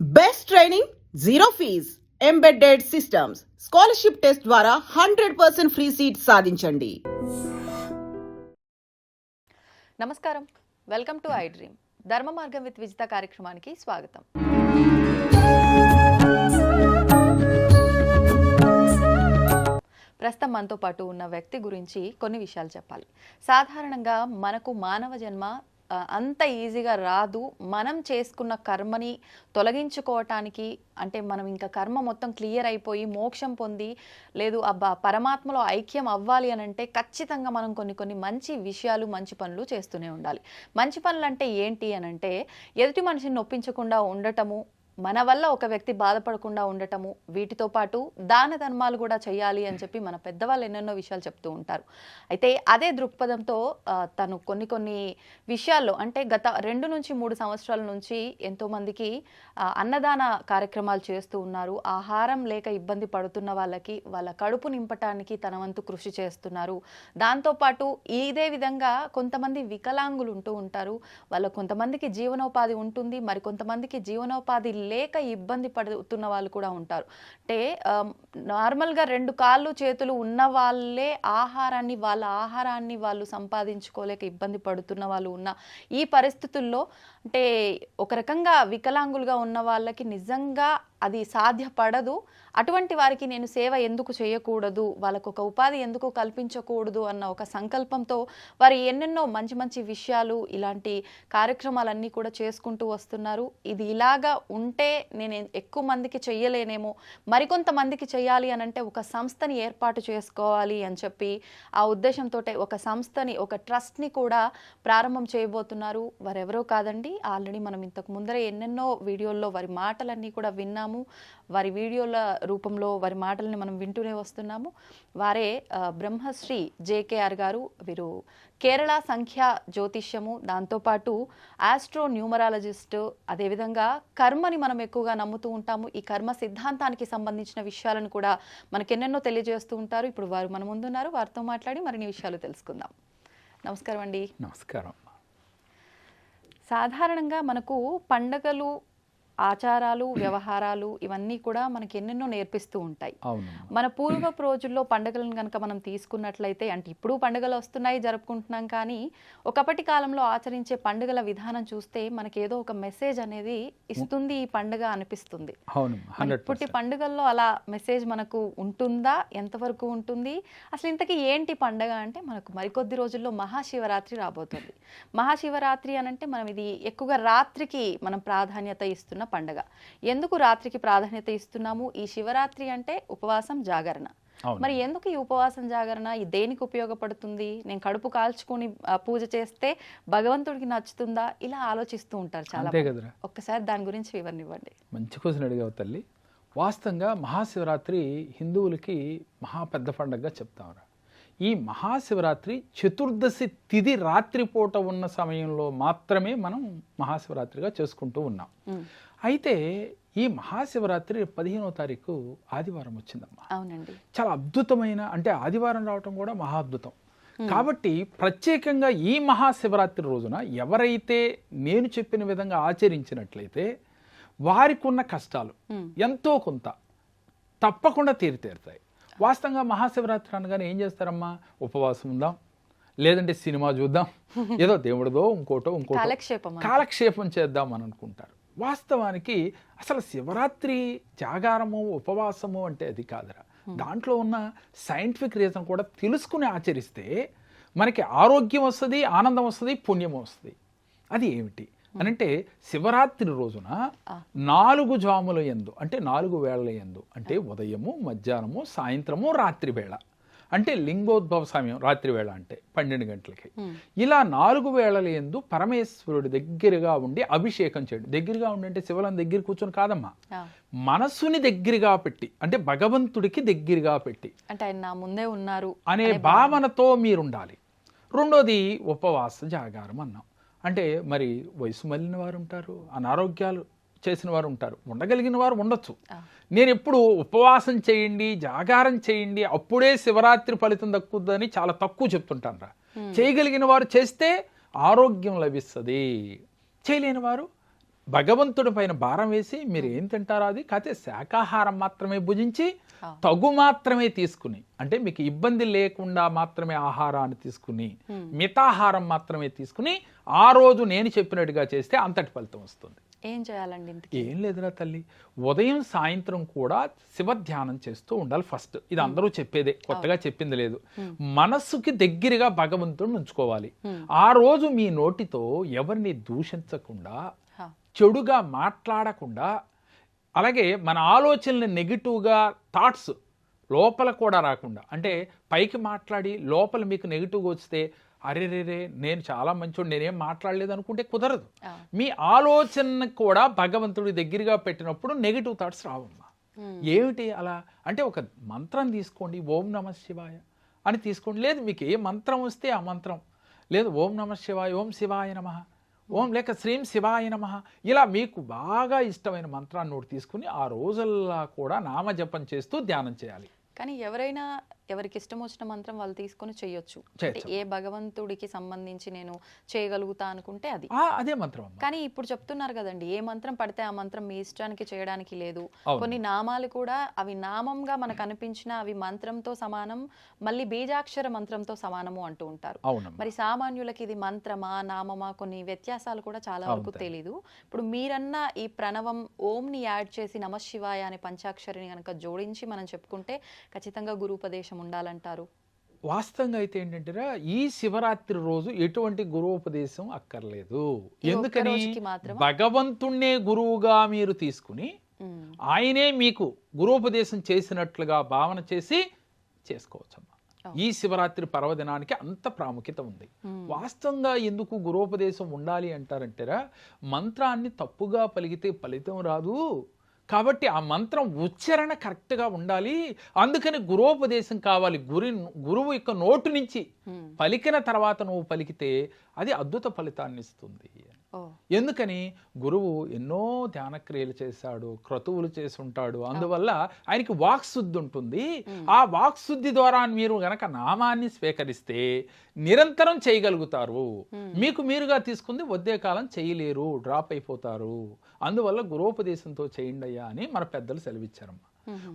Best training zero fees embedded systems scholarship test ద్వారా hundred percent free seat సాధించండి. నమస్కారం. Welcome to I dream ధర్మ మార్గం with Vijitha కార్యక్రమానికి స్వాగతం. ప్రస్తుతం మనతో పాటు ఉన్న వ్యక్తి గురించి కొన్ని విషయాలు చెప్పాలి. సాధారణంగా మనకు మానవ జన్మ అంత ఈజీగా రాదు. మనం చేసుకున్న కర్మని తొలగించుకోవటానికి అంటే మనం ఇంకా కర్మ మొత్తం క్లియర్ అయిపోయి మోక్షం పొంది లేదు అబ్బా పరమాత్మలో ఐక్యం అవ్వాలి అని అంటే ఖచ్చితంగా మనం కొన్ని కొన్ని మంచి విషయాలు మంచి పనులు చేస్తూనే ఉండాలి. మంచి పనులు అంటే ఏంటి అని అంటే ఎదుటి మనిషిని నొప్పించకుండా ఉండటము మన వల్ల ఒక వ్యక్తి బాధపడకుండా ఉండటము వీటితో పాటు దాన ధర్మాలు కూడా చేయాలి అని చెప్పి మన పెద్దవాళ్ళు ఎన్నెన్నో విషయాలు చెప్తూ ఉంటారు. అయితే అదే దృక్పథంతో తను కొన్ని కొన్ని విషయాల్లో అంటే గత రెండు నుంచి మూడు సంవత్సరాల నుంచి ఎంతోమందికి అన్నదాన కార్యక్రమాలు చేస్తూ ఉన్నారు. ఆహారం లేక ఇబ్బంది పడుతున్న వాళ్ళకి వాళ్ళ కడుపు నింపటానికి తన వంతు కృషి చేస్తున్నారు. దాంతోపాటు ఇదే విధంగా కొంతమంది వికలాంగులు ఉంటూ ఉంటారు. వాళ్ళ కొంతమందికి జీవనోపాధి ఉంటుంది. మరి కొంతమందికి జీవనోపాధి లేక ఇబ్బంది పడుతున్న వాళ్ళు కూడా ఉంటారు. అంటే నార్మల్గా రెండు కాళ్ళు చేతులు ఉన్న వాళ్ళే ఆహారాన్ని వాళ్ళ ఆహారాన్ని వాళ్ళు సంపాదించుకోలేక ఇబ్బంది పడుతున్న వాళ్ళు ఉన్న ఈ పరిస్థితుల్లో అంటే ఒక రకంగా వికలాంగులుగా ఉన్న వాళ్ళకి నిజంగా అది సాధ్యపడదు. అటువంటి వారికి నేను సేవ ఎందుకు చేయకూడదు? వాళ్ళకు ఒక ఉపాధి ఎందుకు కల్పించకూడదు? అన్న ఒక సంకల్పంతో వారు ఎన్నెన్నో మంచి మంచి విషయాలు ఇలాంటి కార్యక్రమాలన్నీ కూడా చేసుకుంటూ వస్తున్నారు. ఇది ఇలాగా ఉంటే నేను ఎక్కువ మందికి చెయ్యలేనేమో మరికొంతమందికి చేయాలి అని అంటే ఒక సంస్థని ఏర్పాటు చేసుకోవాలి అని చెప్పి ఆ ఉద్దేశంతో ఒక సంస్థని ఒక ట్రస్ట్ని కూడా ప్రారంభం చేయబోతున్నారు. వారెవరో కాదండి ఆల్రెడీ మనం ఇంతకు ముందరే ఎన్నెన్నో వీడియోల్లో వారి మాటలన్నీ కూడా విన్నాము వారి వీడియోల రూపంలో వారి మాటల్ని మనం వింటూనే వస్తున్నాము. వారే బ్రహ్మశ్రీ జేకేఆర్ గారు వీరు కేరళ సంఖ్య జ్యోతిష్యము దాంతోపాటు ఆస్ట్రో న్యూమరాలజిస్ట్ అదేవిధంగా కర్మని మనం ఎక్కువగా నమ్ముతూ ఉంటాము. ఈ కర్మ సిద్ధాంతానికి సంబంధించిన విషయాలను కూడా మనకెన్నెన్నో తెలియజేస్తూ ఉంటారు. ఇప్పుడు వారు మన ముందున్నారు. వారితో మాట్లాడి మరిన్ని విషయాలు తెలుసుకుందాం. నమస్కారం అండి. నమస్కారం. సాధారణంగా మనకు పండగలు ఆచారాలు వ్యవహారాలు ఇవన్నీ కూడా మనకి ఎన్నెన్నో నేర్పిస్తూ ఉంటాయి. మన పూర్వపు రోజుల్లో పండుగలను కనుక మనం తీసుకున్నట్లయితే అంటే ఇప్పుడు పండుగలు వస్తున్నాయి జరుపుకుంటున్నాం కానీ ఒకప్పటి కాలంలో ఆచరించే పండుగల విధానం చూస్తే మనకి ఏదో ఒక మెసేజ్ అనేది ఇస్తుంది ఈ పండుగ అనిపిస్తుంది. ఇప్పటి పండుగల్లో అలా మెసేజ్ మనకు ఉంటుందా? ఎంతవరకు ఉంటుంది? అసలు ఇంతకీ ఏంటి పండగ అంటే మనకు మరికొద్ది రోజుల్లో మహాశివరాత్రి రాబోతుంది. మహాశివరాత్రి అని అంటే మనం ఇది ఎక్కువగా రాత్రికి మనం ప్రాధాన్యత ఇస్తున్న పండగ. ఎందుకు రాత్రికి ప్రాధాన్యత ఇస్తున్నాము? ఈ శివరాత్రి అంటే ఉపవాసం జాగరణ. మరి ఎందుకు ఈ ఉపవాసం జాగరణ? ఈ దేనికి ఉపయోగపడుతుంది? నేను కడుపు కాల్చుకొని పూజ చేస్తే భగవంతుడికి నచ్చుతుందా? ఇలా ఆలోచిస్తూ ఉంటారు చాలా ఒక్కసారి దాని గురించి వివరణ ఇవ్వండి. మంచి క్వశ్చన్ అడిగావు తల్లి. వాస్తవంగా మహాశివరాత్రి హిందువులకి మహా పెద్ద పండగగా చెప్తాంరా ఈ మహాశివరాత్రి చతుర్దశి తిథి రాత్రిపూట ఉన్న సమయంలో మాత్రమే మనం మహాశివరాత్రిగా చేసుకుంటూ ఉన్నాం. అయితే ఈ మహాశివరాత్రి పదిహేనో తారీఖు ఆదివారం వచ్చిందమ్మా. అవునండి. చాలా అద్భుతమైన అంటే ఆదివారం రావటం కూడా మహా అద్భుతం కాబట్టి ప్రత్యేకంగా ఈ మహాశివరాత్రి రోజున ఎవరైతే నేను చెప్పిన విధంగా ఆచరించినట్లయితే వారికి ఉన్న కష్టాలు. ఎంతో కొంత తప్పకుండా తీరుతీరుతాయి. వాస్తవంగా మహాశివరాత్రి అనగానే ఏం చేస్తారమ్మా? ఉపవాసం ఉందాం లేదంటే సినిమా చూద్దాం ఏదో దేవుడిదో ఇంకోటో ఇంకోటో. కాలక్షేపం చేద్దాం అని అనుకుంటారు. వాస్తవానికి అసలు శివరాత్రి జాగారము ఉపవాసము అంటే అది కాదురా. దాంట్లో ఉన్న సైంటిఫిక్ రీజన్ కూడా తెలుసుకుని ఆచరిస్తే మనకి ఆరోగ్యం వస్తుంది ఆనందం వస్తుంది పుణ్యం వస్తుంది. అది ఏమిటి? అనంటే శివరాత్రి రోజున నాలుగు జాముల ఎందు అంటే నాలుగు వేళల ఎందు అంటే ఉదయము మధ్యాహ్నము సాయంత్రము రాత్రి వేళ అంటే లింగోద్భవ సమయం రాత్రి వేళ అంటే పన్నెండు గంటలకి. ఇలా నాలుగు వేళల ఎందు పరమేశ్వరుడి దగ్గరగా ఉండి అభిషేకం చేయడం. దగ్గరగా ఉండి అంటే శివలం దగ్గర కూర్చొని కాదమ్మా. ఆ, మనస్సుని దగ్గరగా పెట్టి అంటే భగవంతుడికి దగ్గరగా పెట్టి అంటే ఆయన నా ముందే ఉన్నారు అనే భావనతో మీరుండాలి. రెండోది ఉపవాస జాగారం అన్నాం. అంటే మరి వయసు మళ్ళిన వారు ఉంటారు అనారోగ్యాలు చేసిన వారు ఉంటారు. ఉండగలిగిన వారు ఉండొచ్చు. నేను ఎప్పుడు ఉపవాసం చేయండి జాగారం చేయండి అప్పుడే శివరాత్రి ఫలితం దక్కుద్దని చాలా తక్కువ చెప్తుంటాను రా. చేయగలిగిన వారు చేస్తే ఆరోగ్యం లభిస్తుంది. చేయలేని వారు భగవంతుడి పైన భారం వేసి మీరు ఏం తింటారో అది కాకపోతే శాకాహారం మాత్రమే భుజించి. తగు మాత్రమే తీసుకుని అంటే మీకు ఇబ్బంది లేకుండా మాత్రమే ఆహారాన్ని తీసుకుని. మితాహారం మాత్రమే తీసుకుని ఆ రోజు నేను చెప్పినట్టుగా చేస్తే అంతటి ఫలితం వస్తుంది. ఏం చేయాలండి ఏం లేదురా తల్లి. ఉదయం సాయంత్రం కూడా శివ ధ్యానం చేస్తూ ఉండాలి ఫస్ట్. ఇది అందరూ చెప్పేదే. కొత్తగా చెప్పింది లేదు. మనస్సుకి దగ్గరగా భగవంతుడిని ఉంచుకోవాలి. ఆ రోజు మీ నోటితో ఎవరిని దూషించకుండా. చెడుగా మాట్లాడకుండా అలాగే మన ఆలోచనలు నెగిటివ్గా థాట్స్ లోపల కూడా రాకుండా అంటే పైకి మాట్లాడి లోపల మీకు నెగిటివ్గా వస్తే అరే రే రే నేను చాలా మంచోడు నేనేం మాట్లాడలేదు అనుకుంటే కుదరదు. మీ ఆలోచన కూడా భగవంతుడి దగ్గరగా పెట్టినప్పుడు నెగిటివ్ థాట్స్ రావమ్మా. ఏమిటి అలా? అంటే ఒక మంత్రం తీసుకోండి ఓం నమ శివాయ అని తీసుకోండి. లేదు మీకు ఏ మంత్రం వస్తే ఆ మంత్రం. లేదు ఓం నమ శివాయ ఓం శివాయ నమ. ఓం లేక శ్రీం శివాయ నమ. ఇలా మీకు బాగా ఇష్టమైన మంత్రాన్ని ఒకటి తీసుకుని ఆ రోజుల్లా కూడా నామజపం చేస్తూ ధ్యానం చేయాలి. కానీ ఎవరైనా ఎవరికి ఇష్టం వచ్చిన మంత్రం వాళ్ళు తీసుకొని చేయొచ్చు. అంటే. ఏ భగవంతుడికి సంబంధించి నేను చేయగలుగుతా అనుకుంటే అది. అదే మంత్రం కానీ ఇప్పుడు చెప్తున్నారు కదండి ఏ మంత్రం పడితే ఆ మంత్రం మీ ఇష్టానికి చేయడానికి లేదు. కొన్ని నామాలు కూడా అవి నామంగా మనకు అనిపించిన అవి మంత్రంతో సమానం మళ్ళీ బీజాక్షర మంత్రంతో సమానము అంటూ ఉంటారు. మరి సామాన్యులకి ఇది మంత్రమా నామమా కొన్ని వ్యత్యాసాలు కూడా చాలా వరకు. తెలీదు. ఇప్పుడు మీరన్న ఈ ప్రణవం ఓంని యాడ్ చేసి నమశివాయ అనే పంచాక్షరిని కనుక జోడించి మనం చెప్పుకుంటే ఖచ్చితంగా గురూపదేశం ఉండాలంటారు? వాస్తవంగా అయితే ఏంటంటే ఈ శివరాత్రి రోజు ఎటువంటి గురువుపదేశం అక్కర్లేదు. ఎందుకని? భగవంతుణ్ణే గురువుగా మీరు తీసుకుని ఆయనే మీకు గురువుపదేశం చేసినట్లుగా భావన చేసి చేసుకోవచ్చమ్మా. Oh. ఈ శివరాత్రి పర్వదినానికి అంత ప్రాముఖ్యత ఉంది. వాస్తవంగా ఎందుకు గురువుపదేశం ఉండాలి అంటారంటారా మంత్రాన్ని తప్పుగా పలికితే ఫలితం రాదు. కాబట్టి ఆ మంత్రం ఉచ్చారణ కరెక్ట్గా ఉండాలి. అందుకని గురోపదేశం కావాలి. గురి గురువు యొక్క నోటు నుంచి పలికిన తర్వాత నువ్వు పలికితే అది అద్భుత ఫలితాన్ని ఇస్తుంది. ఎందుకని? గురువు ఎన్నో ధ్యాన క్రియలు చేశాడు క్రతువులు చేసి ఉంటాడు అందువల్ల ఆయనకి వాక్శుద్ధి ఉంటుంది. ఆ వాక్శుద్ధి ద్వారా మీరు గనక నామాన్ని స్వీకరిస్తే నిరంతరం చేయగలుగుతారు. మీకు మీరుగా తీసుకుంది వద్దే కాలం చేయలేరు డ్రాప్ అయిపోతారు. అందువల్ల గురోపదేశంతో చేయండి అయ్యా అని మన పెద్దలు సెలవిచ్చారమ్మా.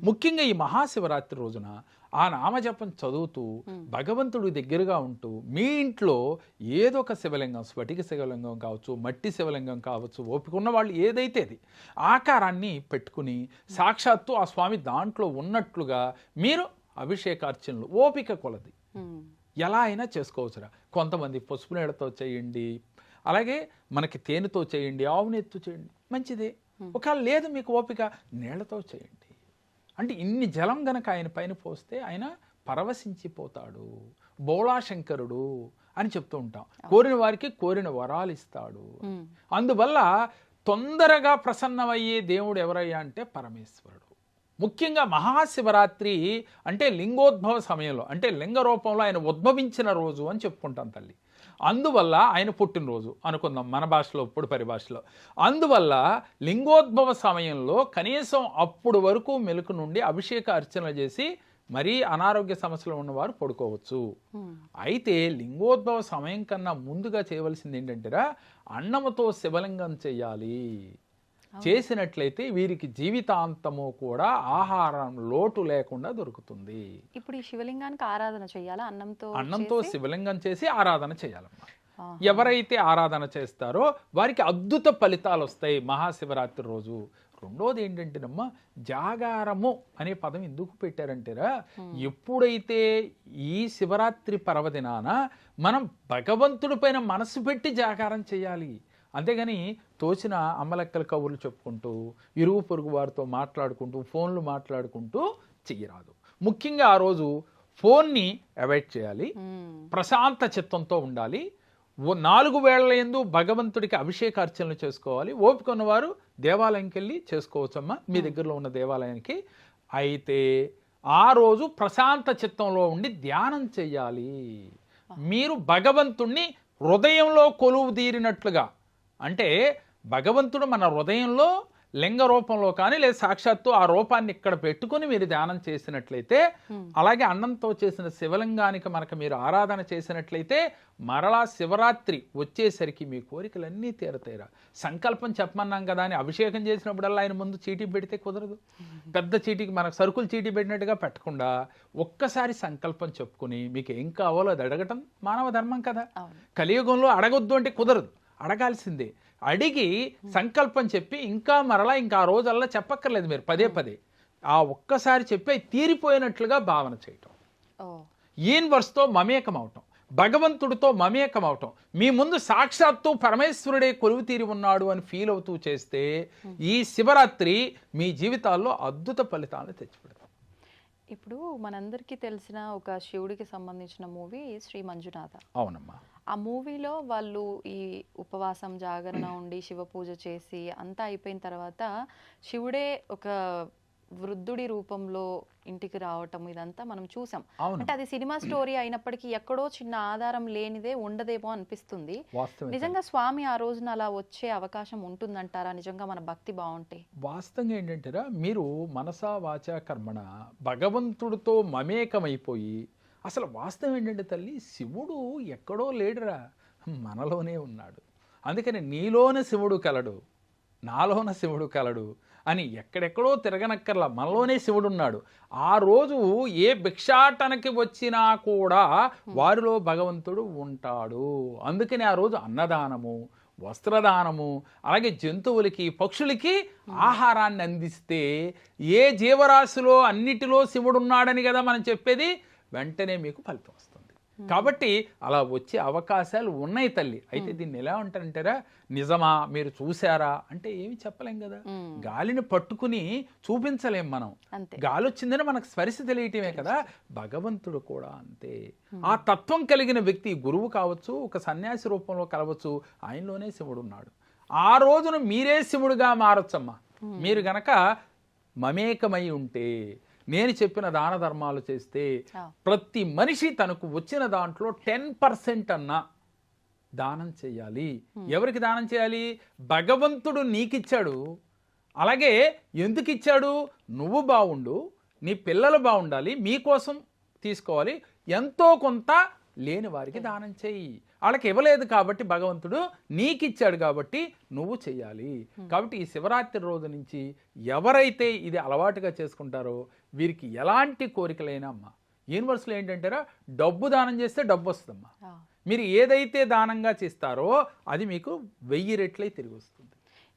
ముఖ్యంగా ఈ మహాశివరాత్రి రోజున ఆ నామజపం చదువుతూ భగవంతుడి దగ్గరగా ఉంటూ మీ ఇంట్లో ఏదో ఒక శివలింగం స్ఫటిక శివలింగం కావచ్చు మట్టి శివలింగం కావచ్చు ఓపిక ఉన్న వాళ్ళు ఏదైతే అది ఆకారాన్ని పెట్టుకుని సాక్షాత్తు ఆ స్వామి దాంట్లో ఉన్నట్లుగా మీరు అభిషేకార్చనలు ఓపిక కొలది. ఎలా అయినా చేసుకోవచ్చురా. కొంతమంది పసుపు నీళ్ళతో చేయండి అలాగే మనకి తేనెతో చేయండి ఆవు నెత్తు చేయండి మంచిదే. ఒకవేళ లేదు మీకు ఓపిక నీళ్ళతో చేయండి. అంటే ఇన్ని జలం గనక ఆయన పైన పోస్తే ఆయన పరవశించిపోతాడు. బోళాశంకరుడు అని చెప్తూ ఉంటాం. కోరిన వారికి కోరిన వరాలు ఇస్తాడు. అందువల్ల తొందరగా ప్రసన్నమయ్యే దేవుడు ఎవరయ్యా అంటే పరమేశ్వరుడు. ముఖ్యంగా మహాశివరాత్రి అంటే లింగోద్భవ సమయంలో అంటే లింగ రూపంలో ఆయన ఉద్భవించిన రోజు అని చెప్పుకుంటాం తల్లి. అందువల్ల ఆయన పుట్టినరోజు అనుకుందాం మన భాషలో ఇప్పుడు పరిభాషలో. అందువల్ల లింగోద్భవ సమయంలో కనీసం అప్పుడు వరకు మెలకు నుండి అభిషేక అర్చనలు చేసి మరీ అనారోగ్య సమస్యలు ఉన్నవారు పడుకోవచ్చు. అయితే లింగోద్భవ సమయం కన్నా ముందుగా చేయవలసింది ఏంటంటేరా అన్నముతో శివలింగం చేయాలి. చేసినట్లయితే వీరికి జీవితాంతము కూడా ఆహారం లోటు లేకుండా దొరుకుతుంది. ఇప్పుడు ఈ శివలింగానికి ఆరాధన చేయాలా? అన్నంతో అన్నంతో? శివలింగం చేసి ఆరాధన చేయాలమ్మా ఆహా. ఎవరైతే ఆరాధన చేస్తారో వారికి అద్భుత ఫలితాలు వస్తాయి మహాశివరాత్రి రోజు. రెండోది ఏంటంటేనమ్మా జాగారము అనే పదం ఎందుకు పెట్టారంటేరా ఎప్పుడైతే ఈ శివరాత్రి పర్వదినాన మనం భగవంతుడి పైన మనసు పెట్టి జాగారం చేయాలి అంతేగాని తోచిన అమ్మలెక్కల కబుర్లు చెప్పుకుంటూ ఇరుగు పొరుగు వారితో మాట్లాడుకుంటూ ఫోన్లు మాట్లాడుకుంటూ చెయ్యరాదు ముఖ్యంగా ఆ రోజు ఫోన్ని అవాయిడ్ చేయాలి. ప్రశాంత చిత్తంతో ఉండాలి. నాలుగు వేళ్ళ ఎందు భగవంతుడికి అభిషేక అర్చనలు చేసుకోవాలి. ఓపిక ఉన్నవారు దేవాలయంకి వెళ్ళి చేసుకోవచ్చమ్మా. మీ దగ్గరలో ఉన్న దేవాలయానికి. అయితే ఆ రోజు ప్రశాంత చిత్తంలో ఉండి ధ్యానం చెయ్యాలి. మీరు భగవంతుణ్ణి హృదయంలో కొలువు తీరినట్లుగా అంటే భగవంతుడు మన హృదయంలో లింగ రూపంలో కానీ లేదా సాక్షాత్తు ఆ రూపాన్ని ఇక్కడ పెట్టుకుని మీరు ధ్యానం చేసినట్లయితే అలాగే అన్నంతో చేసిన శివలింగానికి మనకు మీరు ఆరాధన చేసినట్లయితే మరలా శివరాత్రి వచ్చేసరికి మీ కోరికలన్నీ తీరతీరా. సంకల్పం చెప్పమన్నాం కదా అని అభిషేకం చేసినప్పుడల్లా ఆయన ముందు చీటీ పెడితే కుదరదు. పెద్ద చీటీకి మనకు సరుకులు చీటీ పెట్టినట్టుగా పెట్టకుండా ఒక్కసారి సంకల్పం చెప్పుకుని మీకు ఏం కావాలో అది అడగటం మానవ ధర్మం కదా. కలియుగంలో అడగొద్దు అంటే కుదరదు. అడగాల్సిందే. అడిగి సంకల్పం చెప్పి ఇంకా మరలా ఇంకా ఆ రోజల్లా చెప్పక్కర్లేదు మీరు పదే పదే. ఆ ఒక్కసారి చెప్పి తీరిపోయినట్లుగా భావన చేయటం. యూనివర్స్తో మమేకం అవటం భగవంతుడితో మమేకం అవటం మీ ముందు సాక్షాత్తు పరమేశ్వరుడే కొలువు తీరి ఉన్నాడు అని ఫీల్ అవుతూ చేస్తే ఈ శివరాత్రి మీ జీవితాల్లో అద్భుత ఫలితాలను తెచ్చిపెడతాం ఇప్పుడు మనందరికీ తెలిసిన ఒక శివుడికి సంబంధించిన మూవీ శ్రీ మంజునాథ. అవునమ్మా. ఆ మూవీలో వాళ్ళు ఈ ఉపవాసం జాగరణ ఉండి శివ పూజ చేసి అంతా అయిపోయిన తర్వాత శివుడే ఒక వృద్ధుడి రూపంలో ఇంటికి రావటం ఇదంతా మనం చూసాం. అంటే అది సినిమా స్టోరీ అయినప్పటికీ ఎక్కడో చిన్న ఆధారం లేనిదే ఉండదేమో అనిపిస్తుంది. నిజంగా స్వామి ఆ రోజున అలా వచ్చే అవకాశం ఉంటుందంటారా? నిజంగా మన భక్తి బాగుంటే. వాస్తవంగా ఏంటంటారా మీరు మనసా వాచా కర్మణ భగవంతుడితో మమేకమైపోయి అసలు వాస్తవం ఏంటంటే తల్లి శివుడు ఎక్కడో లేడురా మనలోనే ఉన్నాడు. అందుకని నీలోన శివుడు కలడు నాలోన శివుడు కలడు అని ఎక్కడెక్కడో తిరగనక్కర్లా మనలోనే శివుడు ఉన్నాడు. ఆ రోజు ఏ భిక్షాటనకి వచ్చినా కూడా వారిలో భగవంతుడు ఉంటాడు. అందుకని ఆ రోజు అన్నదానము వస్త్రదానము అలాగే జంతువులకి పక్షులకి ఆహారాన్ని అందిస్తే ఏ జీవరాశిలో అన్నిటిలో శివుడు ఉన్నాడని కదా మనం చెప్పేది? వెంటనే మీకు ఫలితం వస్తుంది. కాబట్టి అలా వచ్చే అవకాశాలు ఉన్నాయి తల్లి. అయితే దీన్ని ఎలా ఉంటారంటారా నిజమా? మీరు చూసారా అంటే ఏమి చెప్పలేం కదా. గాలిని పట్టుకుని చూపించలేం మనం. గాలి వచ్చిందని మనకు స్పర్శ తెలియటమే కదా. భగవంతుడు కూడా అంతే. ఆ తత్వం కలిగిన వ్యక్తి గురువు కావచ్చు ఒక సన్యాసి రూపంలో కలవచ్చు ఆయనలోనే శివుడు ఉన్నాడు. ఆ రోజున మీరే శివుడుగా మారొచ్చమ్మా. మీరు గనక మమేకమై ఉంటే నేను చెప్పిన దాన ధర్మాలు చేస్తే. ప్రతి మనిషి తనకు వచ్చిన దాంట్లో టెన్ పర్సెంట్ అన్నా దానం చేయాలి. ఎవరికి దానం చేయాలి? భగవంతుడు నీకిచ్చాడు. అలాగే ఎందుకు ఇచ్చాడు? నువ్వు బాగుండు నీ పిల్లలు బాగుండాలి మీకోసం తీసుకోవాలి ఎంతో కొంత లేని వారికి దానం చేయి. వాళ్ళకి ఇవ్వలేదు కాబట్టి భగవంతుడు నీకిచ్చాడు కాబట్టి నువ్వు చెయ్యాలి. కాబట్టి ఈ శివరాత్రి రోజు నుంచి ఎవరైతే ఇది అలవాటుగా చేసుకుంటారో వీరికి ఎలాంటి కోరికలైనా అమ్మా. యూనివర్స్లో ఏంటంటారా? డబ్బు దానం చేస్తే డబ్బు వస్తుందమ్మా. మీరు ఏదైతే దానంగా చేస్తారో అది మీకు వెయ్యి రెట్లై తిరిగి వస్తుంది.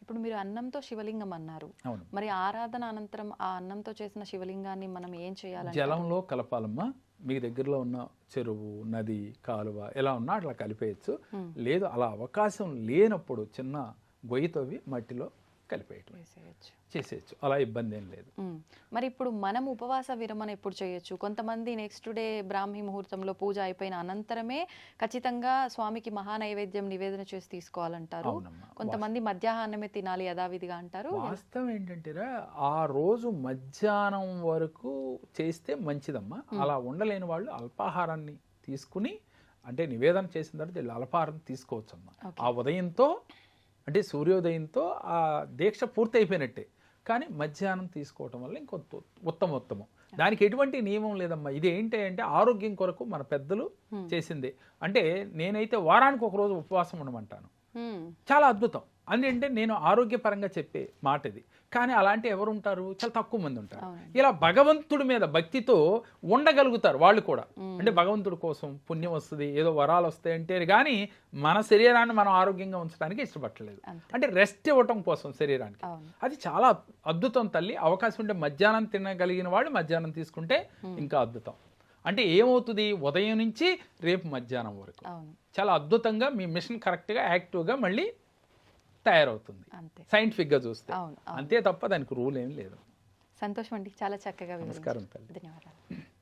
ఇప్పుడు మీరు అన్నంతో శివలింగం అన్నారు. అవును. మరి ఆరాధన అనంతరం ఆ అన్నంతో చేసిన శివలింగాన్ని మనం ఏం చేయాలంటే జలంలో కలపాలమ్మా. మీ దగ్గరలో ఉన్న చెరువు నది కాలువ ఎలా ఉన్నా అట్లా కలిపేయచ్చు. లేదు అలా అవకాశం లేనప్పుడు చిన్న గొయ్యి తవ్వి మట్టిలో కలిపేయటం. చేసేయచ్చు. అలా ఇబ్బంది ఏం లేదు. మరి ఇప్పుడు మనం ఉపవాస విరమణ ఎప్పుడు చేయొచ్చు? కొంతమంది నెక్స్ట్ డే బ్రాహ్మీ ముహూర్తంలో పూజ అయిపోయిన అనంతరమే ఖచ్చితంగా స్వామికి మహా నైవేద్యం నివేదన చేసి తీసుకోవాలంటారు. కొంతమంది మధ్యాహ్నమే తినాలి యథావిధిగా అంటారు. వాస్తవం ఏంటంటేరా ఆ రోజు మధ్యాహ్నం వరకు చేస్తే మంచిదమ్మా. అలా ఉండలేని వాళ్ళు అల్పాహారాన్ని తీసుకుని అంటే నివేదన చేసిన తర్వాత వీళ్ళు అల్పాహారం తీసుకోవచ్చమ్మా. ఆ ఉదయంతో సూర్యోదయంతో ఆ దీక్ష పూర్తి అయిపోయినట్టే కానీ మధ్యాహ్నం తీసుకోవటం వల్ల ఇంకొంత ఉత్తమ ఉత్తమం. దానికి ఎటువంటి నియమం లేదమ్మా. ఇది ఏంటి అంటే ఆరోగ్యం కొరకు మన పెద్దలు చేసిందే. అంటే నేనైతే వారానికి ఒక రోజు ఉపవాసం ఉండమంటాను. చాలా అద్భుతం. అంటే నేను ఆరోగ్యపరంగా చెప్పే మాట ఇది కానీ అలాంటి ఎవరు ఉంటారు చాలా తక్కువ మంది ఉంటారు. ఇలా భగవంతుడి మీద భక్తితో ఉండగలుగుతారు వాళ్ళు కూడా. అంటే భగవంతుడి కోసం పుణ్యం వస్తుంది ఏదో వరాలు వస్తాయి అంటే కానీ మన శరీరాన్ని మనం ఆరోగ్యంగా ఉంచడానికి ఇష్టపడలేదు. అంటే రెస్ట్ ఇవ్వటం కోసం శరీరానికి. అది చాలా అద్భుతం తల్లి. అవకాశం ఉంటే మధ్యాహ్నం తినగలిగిన వాళ్ళు మధ్యాహ్నం తీసుకుంటే ఇంకా అద్భుతం. అంటే ఏమవుతుంది? ఉదయం నుంచి రేపు మధ్యాహ్నం వరకు. చాలా అద్భుతంగా మీ మిషన్ కరెక్ట్గా యాక్టివ్గా మళ్ళీ తయారవుతుంది. అంతే. సైంటిఫిక్గా చూస్తే. అంతే తప్ప దానికి రూల్ ఏం లేదు. సంతోషం అండి చాలా చక్కగా నమస్కారం ధన్యవాదాలు.